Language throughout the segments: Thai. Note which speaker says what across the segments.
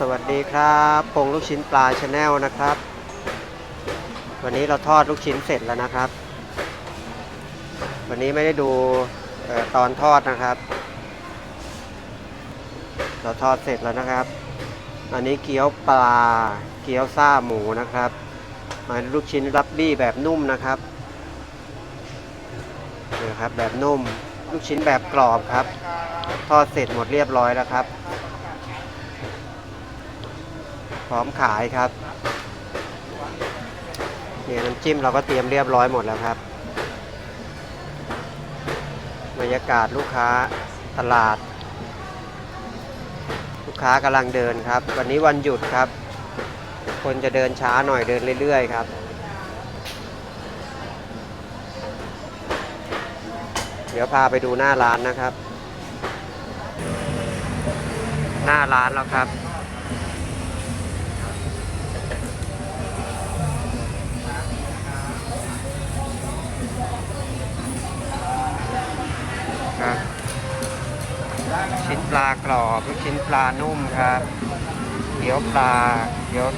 Speaker 1: สวัสดีครับพงลูกชิ้นปลาชาแนลนะครับ วันนี้เราทอดลูกชิ้นเสร็จแล้วนะครับ วันนี้ไม่ได้ดูออตอนทอดนะครับ เราทอดเสร็จแล้วนะครับ อันนี้เกี๊ยวปลาเกี๊ยวซ่าหมูนะครับอันนี้ลูกชิ้นรับบี้แบบนุ่มนะครับนี่ครับแบบนุ่ม ลูกชิ้นแบบกรอบครับ ทอดเสร็จหมดเรียบร้อยแล้วครับ พ ร้อมขายครับเนี่ยน้ำจิ้มเราก็เตรียมเรียบร้อยหมดแล้วครับ บรรยากาศลูกค้าตลาด ลูกค้ากำลังเดินครับ วันนี้วันหยุดครับ คนจะเดินช้าหน่อยเดินเรื่อยๆครับเดี๋ยวพาไปดูหน้าร้านนะครับ หน้าร้านแล้วครับครับ ชิ้นปลากรอบลูกชิ้นปลานุ่มครับเกี๊ยวปลาเกี๊ยว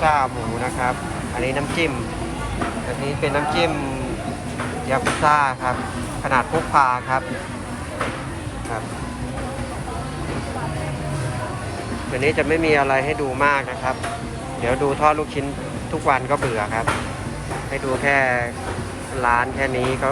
Speaker 1: ซ่าหมูนะครับ อันนี้น้ำจิ้ม อันนี้เป็นน้ำจิ้มยากุซ่าครับ ขนาดพกพาครับครับวันนี้จะไม่มีอะไรให้ดูมากนะครับ เดี๋ยวดูทอดลูกชิ้นทุกวันก็เบื่อครับ ให้ดูแค่ร้านแค่นี้ก็